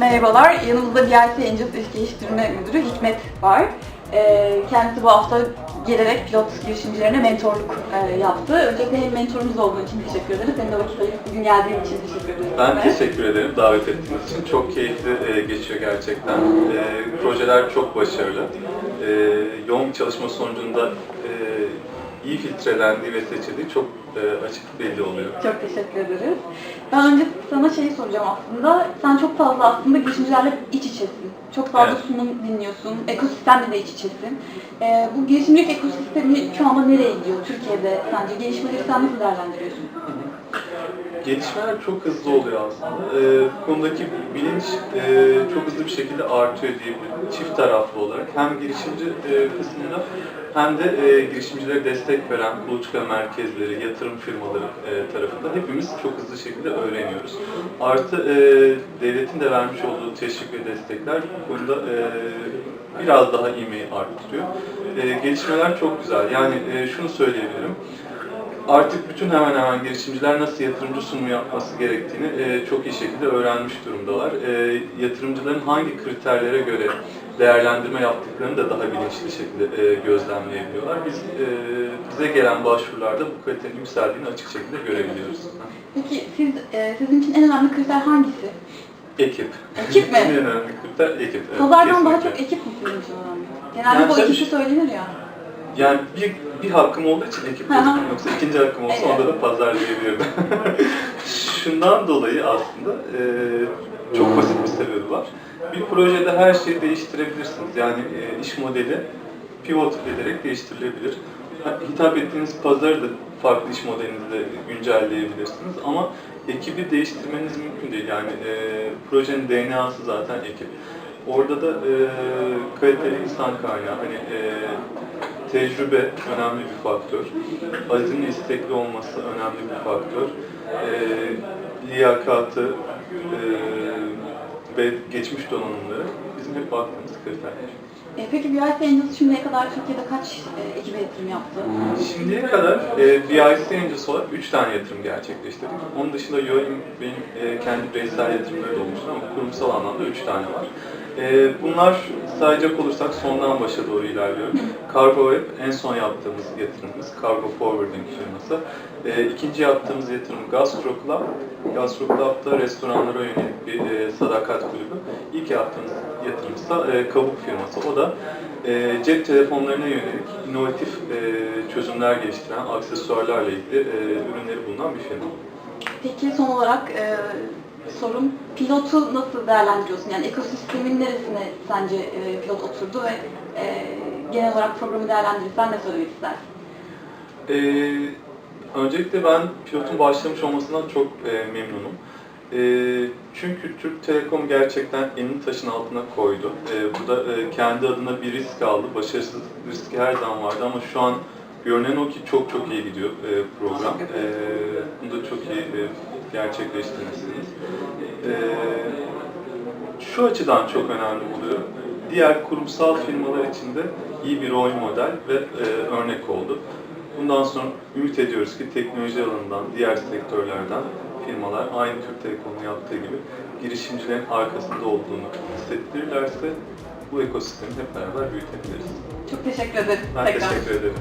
Merhabalar, yanımızda BIC Angels İş Geliştirme Müdürü Hikmet var. Ee, kendisi bu hafta gelerek pilot girişimcilerine mentorluk e, yaptı. Öncelikle hem mentorumuz olduğu için teşekkür ederiz, hem de vakit ayırıp bugün geldiğin için teşekkür ederiz. Ben teşekkür ederim davet ettiğiniz için. Çok keyifli e, geçiyor gerçekten. E, projeler çok başarılı. Yoğun çalışma sonucunda iyi filtrelendiği ve seçildiği çok e, açık belli oluyor. Çok teşekkür ederiz. Ben önce sana şeyi soracağım aslında. Sen çok fazla aslında girişimcilerle iç içesin. Çok fazla Evet. sunum dinliyorsun. Ekosistemle de iç içesin. Ee, bu girişimcilik ekosistemi şu anda nereye gidiyor Türkiye'de sence? Gelişmeleri sen nasıl değerlendiriyorsun? Gelişmeler çok hızlı oluyor aslında. E, bu konudaki bilinç e, çok hızlı bir şekilde artıyor diyebilirim. Çift taraflı olarak. Hem girişimci e, kısmında hem de e, girişimcilere destek veren kuluçka merkezleri, yatırım firmaları e, tarafında hepimiz çok hızlı şekilde öğreniyoruz. Artı e, devletin de vermiş olduğu teşvik ve destekler bu konuda e, biraz daha ivmeyi arttırıyor. E, gelişmeler çok güzel. Yani e, şunu söyleyebilirim artık bütün hemen hemen girişimciler nasıl yatırımcı sunumu yapması gerektiğini e, çok iyi şekilde öğrenmiş durumdalar. E, yatırımcıların hangi kriterlere göre değerlendirme yaptıklarını da daha bilinçli şekilde e, gözlemleyebiliyorlar. Biz e, bize gelen başvurularda bu kalitenin yükseldiğini açık şekilde görebiliyoruz. Peki siz, e, sizin için en önemli kriter hangisi? Ekip. Ekip mi? en önemli kriter ekip. evet, Pazardan daha çok ekip mi sizin için önemli? Genelde Yani bu tabii ki- söylenir ya. Yani bir, bir hakkım olduğu için ekip dedim. Yoksa ikinci hakkım olsa onda da pazar diyebilirdim. Şundan dolayı aslında e, çok basit bir sebebi var. Bir projede her şeyi değiştirebilirsiniz. Yani e, iş modeli pivot ederek değiştirilebilir. Hitap ettiğiniz pazarı da farklı iş modelinizle güncelleyebilirsiniz ama ekibi değiştirmeniz mümkün değil. Yani e, projenin DNA'sı zaten ekip. Orada da e, kaliteli insan kaynağı, hani e, tecrübe önemli bir faktör. Azimli istekli olması önemli bir faktör. E, liyakatı e, ve geçmiş donanımları bizim hep baktığımız kriterler. E, peki BIC Angels şimdiye kadar Türkiye'de kaç e, ekibe yatırım yaptı? Şimdiye kadar e, BIC Angels olarak 3 tane yatırım gerçekleştirdik. Onun dışında YOIM benim e, kendi bireysel yatırımları da olmuştu ama kurumsal anlamda 3 tane var. E, bunlar sayacak olursak sondan başa doğru ilerliyorum. Cargo en son yaptığımız yatırımımız, Cargo Forwarding firması. E, ikinci yaptığımız yatırım Gastro Club. Gastro Club'da restoranlara yönelik bir e, sadakat kulübü. İlk yaptığımız yatırımımız da e, Kabuk firması. O da e, cep telefonlarına yönelik inovatif e, çözümler geliştiren aksesuarlarla ilgili ürünleri bulunan bir firma. Peki son olarak sorum pilotu nasıl değerlendiriyorsun? Yani ekosistemin neresine sence e, pilot oturdu ve e, genel olarak programı değerlendirirsen ne söylemek istersin? Ee, öncelikle ben pilotun başlamış olmasından çok e, memnunum. E, çünkü Türk Telekom gerçekten elini taşın altına koydu. E, bu da e, kendi adına bir risk aldı. Başarısız riski her zaman vardı ama şu an görünen o ki çok çok iyi gidiyor e, program. E, bunu da çok iyi e, gerçekleştirmişsiniz. E, şu açıdan çok önemli buluyor. Diğer kurumsal firmalar için de iyi bir rol model ve e, örnek oldu. Bundan sonra ümit ediyoruz ki teknoloji alanından, diğer sektörlerden firmalar aynı Türk Telekom'un yaptığı gibi girişimcilerin arkasında olduğunu hissettirirlerse bu ekosistemi hep beraber büyütebiliriz. Çok teşekkür ederim. Ben tekrar. teşekkür ederim.